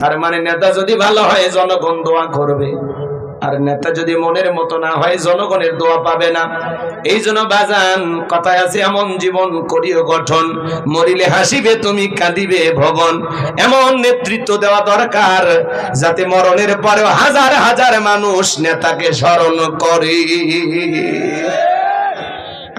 তার মানে নেতা যদি ভালো হয়, জনগণ দোয়া করবে। আর নেতা যদি মনের মতো না হয়, জনগণের দোয়া পাবে না। এই জন্য বাজান, কথায় আছে, এমন জীবন করিও গঠন। মরিলে হাসিবে, তুমি কাঁদিবে ভবন। এমন নেতৃত্ব দেওয়া দরকার, যাতে মরণের পরেও হাজার হাজার মানুষ নেতাকে স্মরণ করে।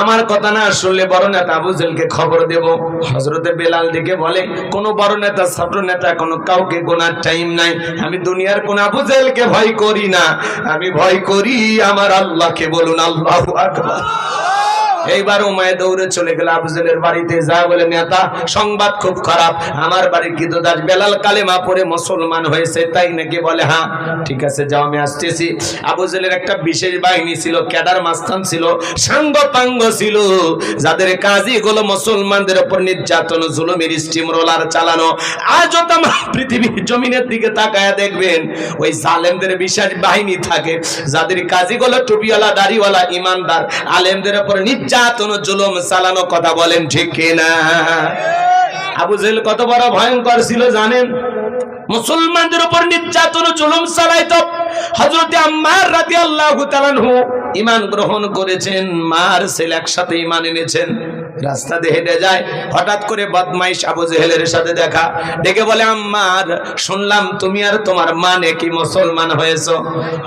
আমার কথা না শুনলে বড় নেতা আবু জেলকে খবর দেব। হজরতে বেলাল দিকে বলে, কোনো বড় নেতা ছোট নেতা, কোনো কাউকে গোনার টাইম নাই। আমি দুনিয়ার কোন আবু জেলকে ভয় করি না। আমি ভয় করি আমার আল্লাহকে বলুন, আল্লাহ আকবার। এইবার উমায় দৌড়ে চলে গেল আবুজেলের বাড়িতে যা বলে, নেতা, সংবাদ খুব খারাপ। আমার বাড়ির গীতদাস বেলাল কালেমা পরে মুসলমান হয়েছে? তাই নাকি বলে হ্যাঁ ঠিক আছে, যাও, আমি আসতেছি। আবুজেলের একটা বিশেষ বাহিনী ছিল, ক্যাডার মাস্তান ছিল সাঙ্গ পাঙ্গ ছিল, যাদের কাজই হলো মুসলমানদের উপর নির্যাতন, জুলুমের স্টিম রোলার চালানো। আজও তাম পৃথিবীর জমিনের দিকে তাকায় দেখবেন, ওই জালেমদের বিশেষ বাহিনী থাকে, যাদের কাজই হলো টুপিওয়ালা, দাড়িওয়ালা, ইমানদার, আলেমদের উপর নির্যাতন জুলুম, চালানো কথা বলেন ঠিক কিনা? আবু জেল কত বড় ভয়ঙ্কর ছিল জানেন? মুসলমানদের উপর নির্যাতন, জুলুম চালাইতো হযরতে আম্মার রাদিয়াল্লাহু তাআলাহু ইমান গ্রহণ করেছেন, মার ছেলে একসাথে ইমান এনেছেন। রাস্তা দিয়ে হেঁটে যায়, হঠাৎ করে বদমাইশ আবু জেহেলের সাথে দেখা। ডেকে বলে, আম্মার, শুনলাম তুমি আর তোমার মা নাকি মুসলমান হয়েছো?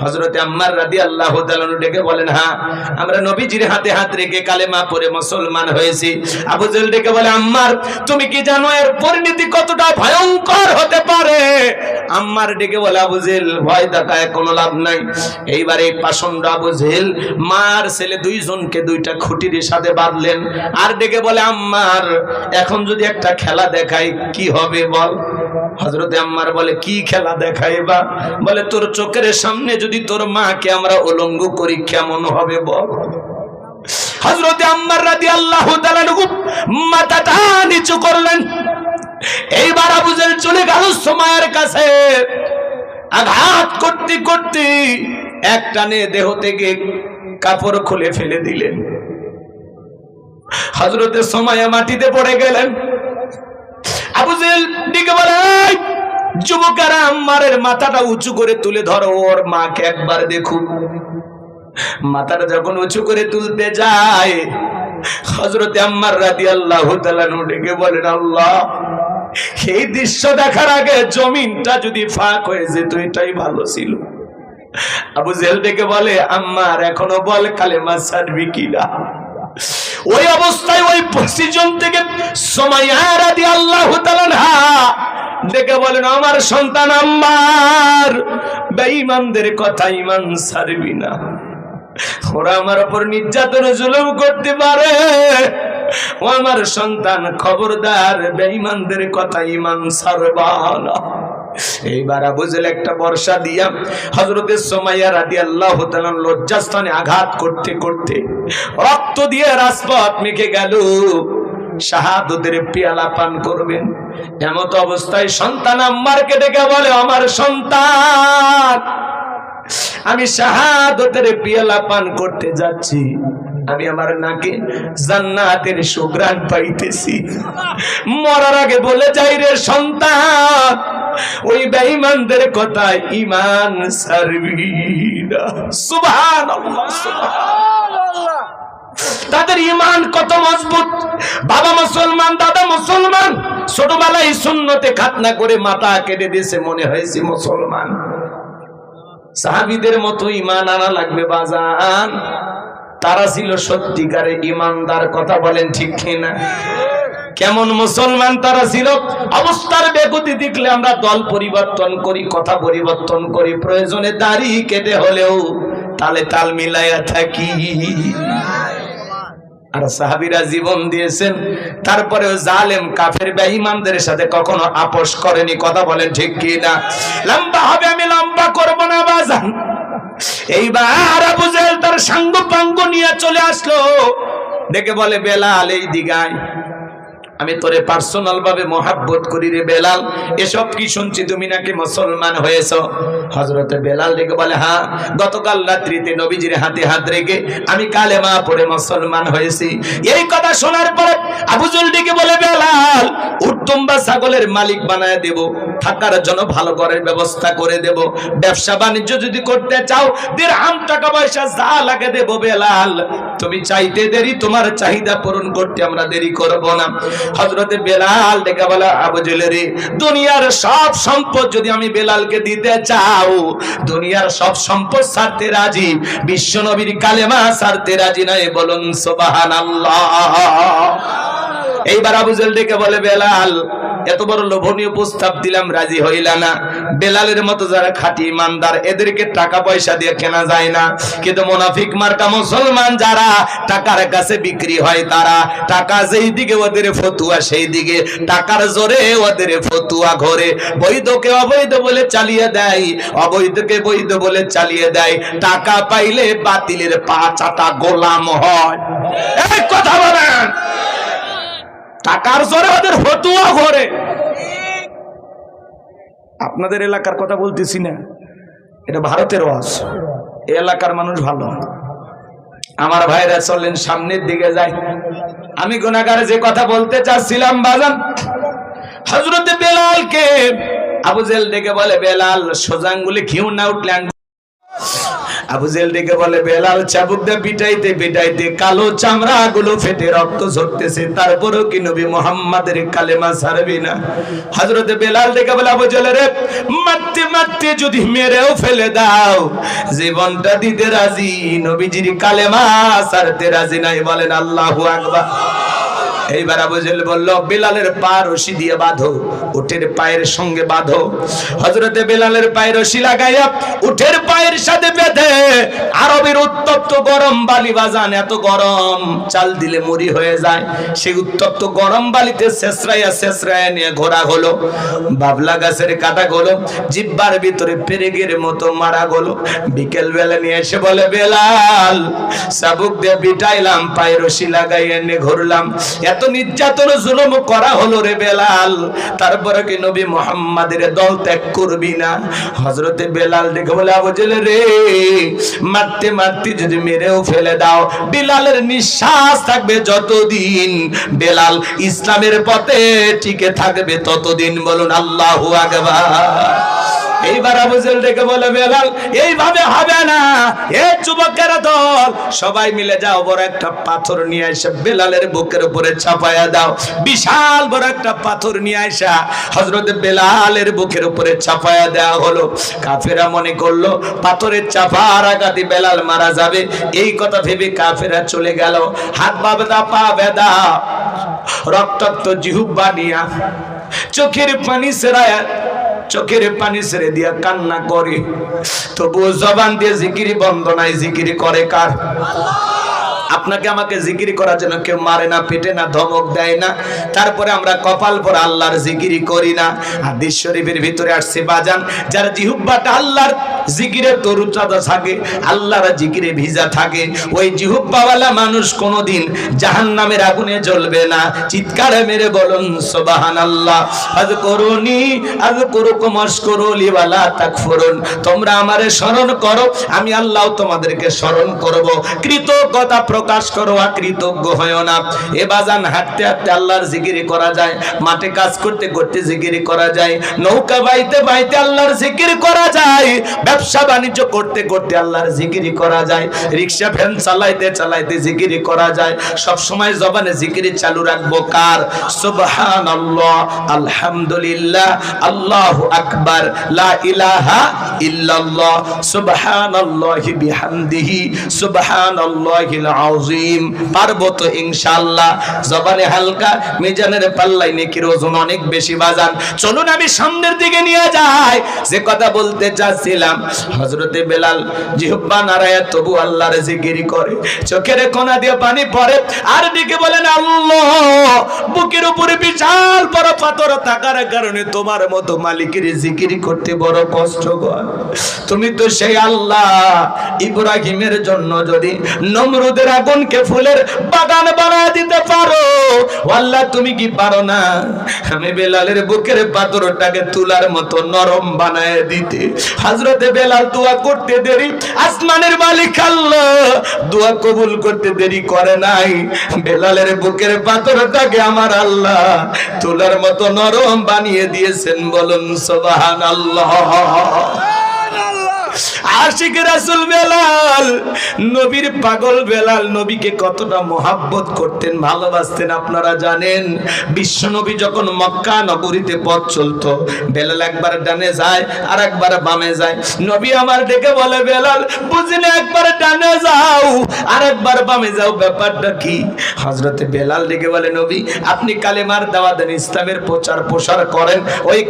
হযরতে আম্মার রাদিয়াল্লাহু তাআলা ডেকে বলেন হ্যাঁ আমরা নবীজির হাতে হাত রেখে কালেমা পড়ে মুসলমান হয়েছি। আবু জেহেল ডেকে বলে, আম্মার, তুমি কি জানো এর পরিণতি কতটা ভয়ঙ্কর হতে পারে? আম্মার ডেকে বলে, আবু জেহেল, ভয় দেখায়, কোনো লাভ নাই। এইবার এই পাষণ্ড আবু জেহেল, মার ছেলে দুইজনকে দুইটা খুঁটির সাথে বাঁধলেন। আর ডেকে বলে, আম্মার, এখন যদি একটা খেলা দেখাই, কি হবে বল? হজরতে আম্মার বলে, কি খেলা দেখাই বা? বলে, তোর চোখের সামনে যদি তোর মাকে আমরা উলঙ্গ করি, কেমন হবে বল? হজরতে আম্মার রাদি আল্লাহ মাথাটা নিচু করলেন। এইবার আবুজেল চলে গেল সময়ের কাছে। আঘাত করতে করতে এক টানে দেহ থেকে কাপড় খুলে ফেলে দিলেন। হজরতের সময় মাটিতে পড়ে গেলেন। দিকে বলে যুবকেরা, আম্মারের মাথাটা উঁচু করে তুলে ধরো, ওর মাকে একবার দেখুন মাথাটা যখন উঁচু করে তুলতে যায় হজরতে আম্মার রাদি আল্লাহ ডেকে বলেন, আল্লাহ, এই দৃশ্য দেখার আগে জমিনটা যদি ফাঁক হয়ে যেত, এটাই ভালো ছিল। আবু জেল ডেকে বলে, আম্মার, এখনও বল কালেমা ছাড়বি কিনা? ওই অবস্থায় ওই পজিশন থেকে সময় রাদি আল্লাহ দেখে বলেন, আমার সন্তান আম্মার, বেঈমানদের কথা ইমান ছাড়বি না। ওরা আমার উপর নির্যাতন জুলুম করতে পারে। ও আমার সন্তান খবরদার, বেঈমানদের কথা ইমান ছাড়বা না। এইবার বুঝলে একটা বর্ষা দিয়া হজরতের সোমাইয়া রাদি আল্লাহ লজ্জাস্থানে আঘাত করতে করতে রক্ত দিয়ে রাজপথ মেখে গেল। শাহাদতের পেয়ালা পান করবেন। এমত অবস্থায় সন্তান আম্মারকে ডেকে বলে, আমার সন্তান, আমি শাহাদতের পিয়ালা পান করতে যাচ্ছি। আমি আমার নাকে জান্নাতের সুগ্রাণ পাইতেছি। মরার আগে বলে যাই রে সন্তান, ওই বেঈমানদের কথা ইমান সারবি না সুবহানাল্লাহ সুবহানাল্লাহ। তাদের ইমান কত মজবুত। বাবা মুসলমান, দাদা মুসলমান, ছোটবেলায় শূন্যতে খাতনা করে মাথা কেটে দিয়েছে মনে হয়েছে মুসলমান। সাহাবিদের মতো ইমান আনা লাগবে বাজান। তারা ছিল সত্যিকারে ইমানদার, কথা বলেন ঠিক কিনা? কেমন মুসলমান তারা ছিল? অবস্থার বেগতি দেখলে আমরা দল পরিবর্তন করি, কথা পরিবর্তন করি। প্রয়োজনে দাড়ি কেটে হলেও তালে তাল মিলাইয়া থাকি। আর সাহাবিরা জীবন দিয়েছেন, তারপরেও জালেম, কাফের, বেঈমানদের সাথে কখনো আপোষ করেনি, কথা বলেন ঠিক কি না লম্বা হবে, আমি লম্বা করব না, বাজান। এইবার আবু জেহেল তার সাঙ্গ পাঙ্গ নিয়ে চলে আসলো। দেখে বলে বেলাল এই দিগায় আমি তোরে পার্সোনাল ভাবে মহাব্বত করি রে বেলাল। এসব কি শুনছি তুমি নাকি মুসলমান হয়েছ? হজরতে বেলাল রেখে বলে হ্যাঁ গতকাল রাত্রিতে নবীজির হাতে হাত রেখে আমি কালেমা পড়ে মুসলমান হয়েছি। এই কথা শোনার পরে আবুজুল ডেকে বলে, বেলাল, উত্তম বা ছাগলের মালিক বানায় দেব। থাকার জন্য ভালো ঘরের ব্যবস্থা করে দেব। ব্যবসা বাণিজ্য যদি করতে চাও দিরহাম টাকা পয়সা যা লাগে দেব বেলাল। তুমি চাইতে দেরি, তোমার চাহিদা পূরণ করতে আমরা দেরি করব না। হজরতে বেলাল ডেকে বলা, আবু জেলেরে, দুনিয়ার সব সম্পদ যদি আমি বেলালকে দিতে চাও, দুনিয়ার সব সম্পদ ছাড়তে রাজি? বিশ্ব নবীর কালেমা ছাড়তে রাজি নাই, বলুন সোবাহান এইবার আবুজেল ডেকে বলে, বেলাল, এত বড় লোভনীয় প্রস্তাব দিলাম, রাজি হইলা না। বেলালের মতো যারা খাঁটি ইমানদার, এদেরকে টাকা পয়সা দিয়ে কেনা যায় না। কিন্তু মোনাফিক মার্কা মুসলমান যারা, টাকার কাছে বিক্রি হয় তারা। টাকা যেই দিকে ওদের ফতুয়া, সেই দিকে। টাকার জোরে ওদের ফতুয়া ঘরে। বৈধকে অবৈধ বলে চালিয়ে দেয়। অবৈধকে বৈধ বলে চালিয়ে দেয়। টাকা পাইলে বাতিলের পা চাটা গোলাম হয়। এই কথা বলেন টাকার জোরে ওদের ফতুয়া ঘরে। আপনাদের এলাকার কথা বলতেছি না, এটা ভারতের ওয়াজ। এলাকার মানুষ ভালো। আমার ভাইরা চলেন সামনের দিকে যাই। আমি গুণাগারে যে কথা বলতে চাচ্ছিলাম, বাজান। হজরতে বেলালকে, আবু জেল ডেকে বলে, বেলাল সোজাঙ্গুলি ঘিউ না উঠলে আবু জেল ডেকে বলে, বেলাল চাবুক দিয়ে পিটাইতে পিটাইতে কালো চামড়া গুলো ফেটে রক্ত ঝরতেছে, তারপরেও কি নবী মোহাম্মদের কালেমা ছাড়বি না? হজরতে বেলাল ডেকে বলে, আবু জেল রে, মারতে মারতে যদি মেরেও ফেলে দাও, জীবনটা দিতে রাজি, নবীজির কালেমা ছাড়তে রাজি নাই, বলেন আল্লাহু আকবার। এইবার আবু বলল, বেলালের পা রশি দিয়ে বাঁধো উঠের পায়ের সঙ্গে বাঁধো। হজরতে পায়ে রশি লাগাইয়া পায়ের সাথে বেঁধে আরবের উত্তপ্ত গরম বালি বাজান, এত গরম, চাল দিলে হয়ে যায়। সেই উত্তপ্ত গরম বালিতে শেষরাইয়া শেষরাইয়া নিয়ে ঘোরা হলো। বাবলা গাছের কাটা গলো, জিব্বার ভিতরে পেরেগের মতো মারা গলো। বিকেল বেলা নিয়ে এসে বলে, বেলাল, সাবুক দিয়ে বিটাইলাম পায়ে রশি লাগাইয়া নিয়ে ঘুরলাম। এত নির্যাতন জুলুম করা হলো রে বেলাল। তারপরে কি নবী মোহাম্মদের দল ত্যাগ করবি না? হজরতে বেলাল দেখে বলে, আবু জেলে রে, মারতে মারতে যদি মেরেও ফেলে দাও, বিলালের নিঃশ্বাস থাকবে যতদিন। বেলাল ইসলামের পথে টিকে থাকবে ততদিন। বলুন, আল্লাহু আকবার। এইবার আবু জেল ডেকে বলে, বেলাল, এইভাবে হবে না। এ যুবকেরা দল। সবাই মিলে যাও, বড় একটা পাথর নিয়ে এসে বেলালের বুকের উপরে চাপায়া দাও। বিশাল বড় একটা পাথর নিয়ে আসা হজরত বেলালের বুকের উপরে চাপায়া দেওয়া হলো। কাফেরা মনে করল, পাথরের চাপার আঘাতে বেলাল মারা যাবে। এই কথা ভেবে কাফেরা চলে গেল। হাত বাবেদা পা বেদা রক্তাক্ত জিহুব বানিয়া চোখের পানি সেরায়া চোখের পানি ছেড়ে দিয়া কান্না করে। তবুও জবান দিয়ে জিকিরি বন্ধ নাই, জিকিরি করে কার? আপনাকে আমাকে জিকিরি করার জন্য কেউ মারে না, পেটে না, ধমক দেয় না। তারপরে আমরা কপাল পর আল্লাহর জিকিরি করি না। হাদিস শরীফের ভিতরে আসছে, বাজান, যার জিহুব্বাটা আল্লাহর জিকিরে তরুচাদা থাকে, আল্লাহর জিকিরে ভিজা থাকে। ওই জিহুব্বাওয়ালা মানুষ কোনোদিন জাহান্নামের আগুনে জ্বলবে না। চিৎকারে মেরে বলুন, সুবহানাল্লাহ। আজ করুনি আজ করুকুম আশকুরুলি ওয়ালা তাকফুরুন। তোমরা আমারে স্মরণ করো, আমি আল্লাহ তোমাদেরকে স্মরণ করব। কৃতজ্ঞতা প্রকাশ করো আর কৃতজ্ঞ হয় না। এ বাজান হাঁটতে হাঁটতে আল্লাহর জিকিরি করা যায়, মাঠে কাজ করতে করতে জিকিরি করা যায়, নৌকা বাইতে বাইতে আল্লাহর জিকির করা যায় ব্যবসা বাণিজ্য করতে করতে আল্লাহর জিকিরি করা যায়, রিক্সা, ভ্যান চালাইতে চালাইতে জিকিরি করা যায়। সব সময় জবানে জিকিরি চালু রাখব কার? সুবহানাল্লাহ, আলহামদুলিল্লাহ, আল্লাহু আকবার, লা ইলাহা ইল্লাল্লাহ, সুবহানাল্লাহি বিহামদিহি, সুবহানাল্লাহিল আযীম। পারব তো ইনশাআল্লাহ। জবানে হালকা, মিজানের পাল্লাই নেকির ওজন অনেক বেশি বাজান। চলুন আমি সামনের দিকে নিয়ে যাই। যে কথা বলতে চাচ্ছিলাম হজরতে বেলাল জিহ্বা নারায় তবু আল্লাহর জিকিরি করে। চোখের কোনা দিয়ে পানি পড়ে আর দিকে বলেন, আল্লাহ, বুকের উপরে বিশাল বড় পাথর থাকার কারণে তোমার মতো মালিকের জিকিরি করতে বড় কষ্ট তুমি তো সেই আল্লাহ ইব্রাহিমের জন্য যদি নমরুদের আগুনকে ফুলের বাগান বানায় দিতে পারো আল্লাহ তুমি কি পারো না? আমি বেলালের বুকের পাথরটাকে তুলার মতো নরম বানায় দিতে। হজরতে বেলাল দোয়া করতে দেরি, আসমানের মালিক আল্লাহ দোয়া কবুল করতে দেরি করে নাই। বেলালের বুকের পাথরটাকে আমার আল্লাহ তোলার মতো নরম বানিয়ে দিয়েছেন বলুন সোবাহান আল্লাহ আশিক রাসুল বেলাল, নবীর পাগল বেলাল নবীকে কতটা করতেন, ভালোবাসতেন আপনারা জানেন? বিশ্ব নবী যখন মক্কা নগরীতে পথ বেলাল একবার ডানে যায় আর একবার বামে যায়। নবী আমার ডেকে বলে, বেলাল বুঝলে একবার ডানে যাও আর একবার বামে যাও, ব্যাপারটা কি? হজরতে বেলাল ডেকে বলে, নবী, আপনি কালেমার দাওয়া দেন, ইসলামের প্রচার প্রসার করেন, ওই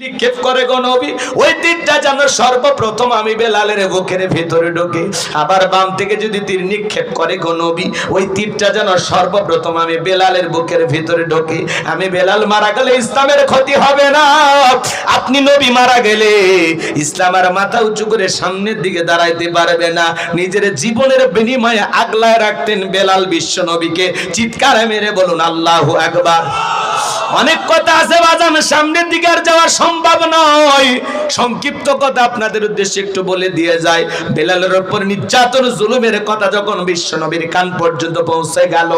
নিক্ষেপ করে গো নবী। ওই তীরটা যেন সর্বপ্রথম আমি বেলালের বুকের ভেতরে ঢোকে। আবার বাম থেকে যদি তীর নিক্ষেপ করে গো নবী, ওই তীরটা যেন সর্বপ্রথম আমি বেলালের বুকের ভিতরে ঢোকে। আমি বেলাল মারা গেলে ইসলামের ক্ষতি হবে না। আপনি নবী মারা গেলে ইসলাম আর মাথা উঁচু করে সামনের দিকে দাঁড়াইতে পারবে না। নিজের জীবনের বিনিময়ে আগলায় রাখতেন বেলাল বিশ্ব নবীকে। চিৎকারে মেরে বলুন, আল্লাহ আকবার। অনেক কথা আছে বাজান, সামনের দিকে আর যাওয়া সম্ভব নয়। সংক্ষিপ্ত কথা আপনাদের উদ্দেশ্যে একটু বলে দিয়ে যায় বেলালের উপর নির্যাতন, জুলুমের কথা যখন বিশ্ব নবীর কান পর্যন্ত পৌঁছে গেল,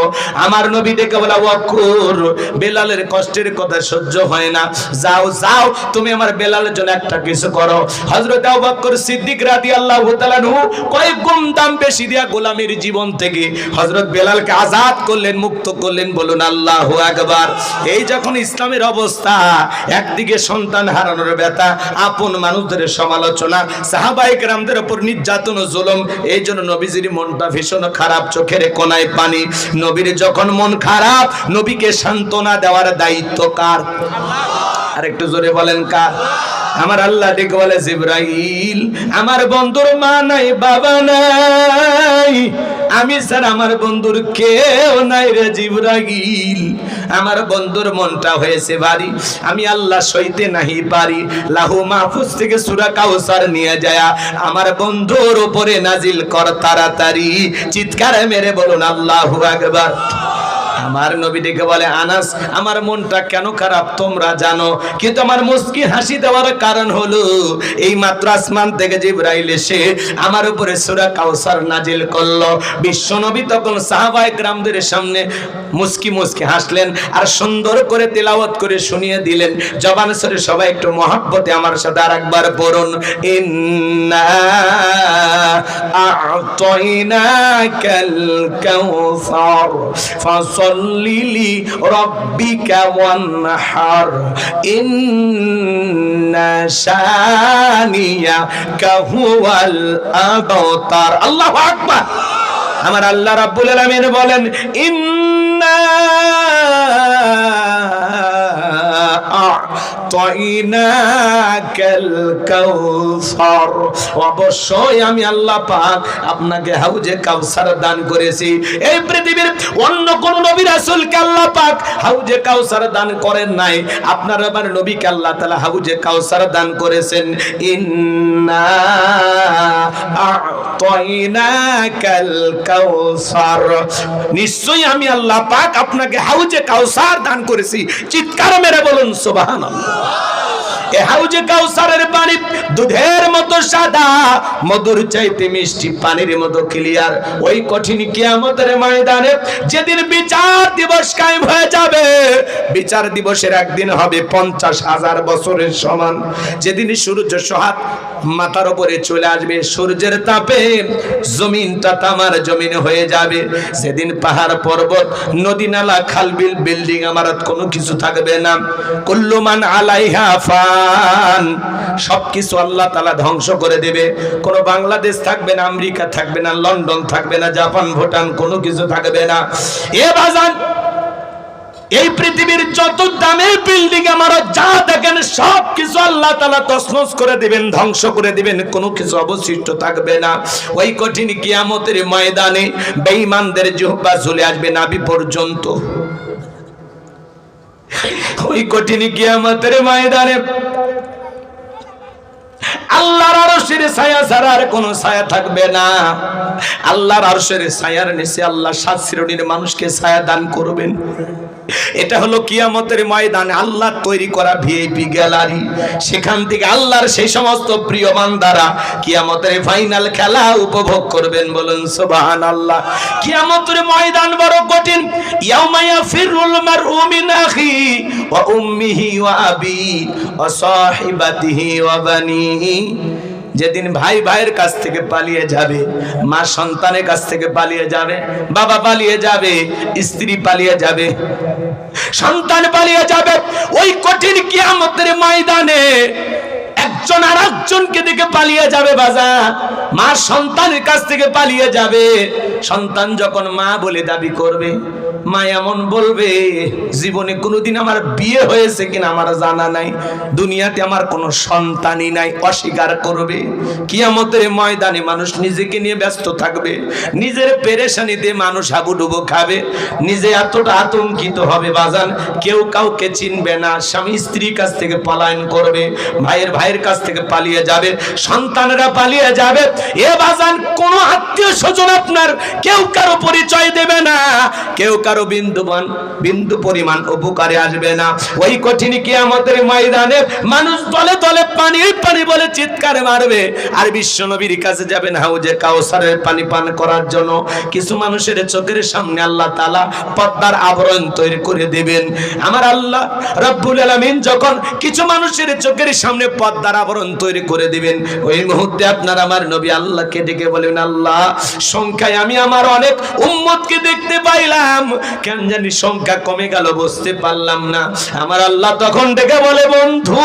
আমার নবী ডেকে বলা ওয়াকুর বেলালের কষ্টের কথা সহ্য হয় না। যাও যাও, তুমি আমার বেলালের জন্য একটা কিছু করো। হযরত আবু বকর সিদ্দিক রাদিয়াল্লাহু তাআলা নু কয়েক গুণ দাম বেশি দিয়া গোলামের জীবন থেকে হযরত বেলালকে আজাদ করলেন, মুক্ত করলেন, বলুন, আল্লাহু আকবার। এই যখন ইসলামের অবস্থা, একদিকে সন্তান হারানোর ব্যথা, আপন মানুষদের সমালোচনা সাহাবাহিক রামদের উপর নির্যাতন ও জুলুম, এই জন্য নবীজির মনটা ভীষণ খারাপ, চোখের কোনায় পানি। নবীর যখন মন খারাপ, নবীকে সান্ত্বনা দেওয়ার দায়িত্ব কার? আর একটু জোরে বলেন কার আমার আল্লাহ ডেকে বলে, জিব্রাইল, আমার বন্ধুর মা নাই, বাবা নাই। আমি স্যার, আমার বন্ধুর কেউ নাই রে জিব্রাইল। আমার বন্ধুর মনটা হয়েছে ভারী। আমি আল্লাহ সইতে নাহি পারি। লাহু মাহফুজ থেকে সূরা কাউসার নিয়ে যায় আমার বন্ধুর উপরে নাজিল কর তাড়াতাড়ি। চিৎকারে মেরে বলুন, আল্লাহু আকবার। আমার নবী ডেকে বলে, আনাস, আমার মনটা কেন খারাপ তোমরা জানো? কিন্তু আমার মুস্কি হাসি দেওয়ার কারণ হলো, এই মাত্র আসমান থেকে জিব্রাইল এসে আমার উপরে সূরা কাউসার নাজিল করল। বিশ্ব নবী তখন সাহাবায়ে গ্রামদের সামনে মুস্কি মুস্কি হাসলেন আর সুন্দর করে তেলাওয়াত করে শুনিয়ে দিলেন। জবান সরে সবাই একটু মহাব্বতে আমার সাথে আরেকবার পড়ুন। ইন্না আ'তাইনাকাল কাউসার ফাসাল্লি লি রাব্বিকা ওয়ানহার। ইন্না শানিয়াকা হুয়াল আবতার। আল্লাহু আকবার। আমার আল্লাহ রাব্বুল আলামিন বলেন, ইন্না অবশ্যই আমি আল্লাহ পাক আপনাকে হাউজে কাউসার দান করেছি। অন্য কোন নবী হাউজে কাউসার দান করেন নাই। আপনার হাউজে দান করেছেন। ইন্না নিশ্চয়ই আমি আল্লাহ পাক আপনাকে হাউজে কাউসার দান করেছি। চিৎকার মেরে বলুন, সুবহানাল্লাহ। Wow. এ হাউজে কাউসারের দুধের মতো মিষ্টি পানির ময়দানে যেদিন বিচার দিবসের একদিন হবে পঞ্চাশ হাজার বছরের সমান। যেদিন সূর্য মাথার উপরে চলে আসবে, সূর্যের তাপে জমিনটা তামার জমিন হয়ে যাবে। সেদিন পাহাড়, পর্বত, নদী, নালা, খাল, বিল, বিল্ডিং আমারত কোনো কিছু থাকবে না। কুল্লুমান আলাইহা ফান সবকিছু আল্লাহ তালা ধ্বংস করে দেবে। কোনো বাংলাদেশ থাকবে না, আমেরিকা থাকবে না, লন্ডন থাকবে না, জাপান, ভুটান, কোনো কিছু থাকবে না। এ বাজান, এই পৃথিবীর যত দামের বিল্ডিং আমার যা দেখেন সব কিছু আল্লাহ তালা তসনস করে দিবেন, ধ্বংস করে দিবেন, কোনো কিছু অবশিষ্ট থাকবে না। ওই কঠিন কিয়ামতের ময়দানে বেঈমানদের জুহবা চলে আসবে নাবি পর্যন্ত। ওই কঠিন কিয়ামতের ময়দানে আল্লাহর আরশের ছায়া ছাড়া আর কোনো ছায়া থাকবে না। আল্লাহর আরশের ছায়ার নিচে আল্লাহ সাত শ্রেণির মানুষকে ছায়া দান করবেন। এটা হলো কিয়ামতের ময়দানে আল্লাহ তৈরি করা ভিআইপি গ্যালারি। সেখান থেকে আল্লাহর সেই সমস্ত প্রিয় বান্দারা কিয়ামতের ফাইনাল খেলা উপভোগ করবেন বলুন সুবহান আল্লাহ কিয়ামতের ময়দান বড় কঠিন। ইয়াউমা ইয়াফিরুল মারউ মিন আখি ওয়া উম্মিহি ওয়া আবি ওয়া সাহিবাতিহি ওয়া বানিহি। যেদিন ভাই ভাইয়ের কাছ থেকে পালিয়ে যাবে, মা সন্তানের কাছ থেকে পালিয়ে যাবে, বাবা পালিয়ে যাবে, স্ত্রী পালিয়ে যাবে, সন্তান পালিয়ে যাবে, ওই কঠিন কিয়ামতের ময়দানে একজন আর একজনকে দিকে পালিয়ে যাবে বাজা মা সন্তানের কাছ থেকে পালিয়ে যাবে। সন্তান যখন মা বলে দাবি করবে, মা এমন বলবে, জীবনে কোনোদিন আমার বিয়ে হয়েছে কিনা আমার জানা নাই। দুনিয়াতে আমার কোনো সন্তানই নাই। অস্বীকার করবে। কিয়ামতের ময়দানে মানুষ নিজেকে নিয়ে ব্যস্ত থাকবে। নিজের পেরেশানিতে মানুষ হাবুডুবু খাবে। নিজে এতটা আতঙ্কিত হবে বাজান, কেউ কাউকে চিনবে না। স্বামী স্ত্রীর কাছ থেকে পলায়ন করবে। ভাইয়ের ভাইয়ের কাছ থেকে পালিয়ে যাবে, সন্তানেরা পালিয়ে যাবে। এ বাজান, কোন আত্মীয় স্বজন আপনার কেউ কারও পরিচয় দেবে না। কেউ কারও বিন্দুবান, বিন্দু পরিমাণ উপকারে আসবে না। ওই কঠিন কিয়ামতের ময়দানে মানুষ দলে দলে পানি পানি বলে চিৎকার মারবে। আর বিশ্ব নবীর কাছে যাবেন হাউজে কাউসারের পানি পান করার জন্য। কিছু মানুষের চোখের সামনে আল্লাহ তালা পদ্মার আবরণ তৈরি করে দেবেন। আমার আল্লাহ রব্বুল আলামিন যখন কিছু মানুষের চোখের সামনে পদ্মার আবরণ তৈরি করে দিবেন। ওই মুহূর্তে আপনার আমার নবী আল্লাহকে ডেকে বলেন, আল্লাহ, সংখ্যায় আমি আমার অনেক উম্মতকে দেখতে পাইলাম। কেন জানি সংখ্যা কমে গেল, বুঝতে পারলাম না। আমার আল্লাহ তখন ডেকে বলে, বন্ধু,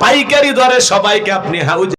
পাইকারি দরে সবাইকে আপনি হাউজে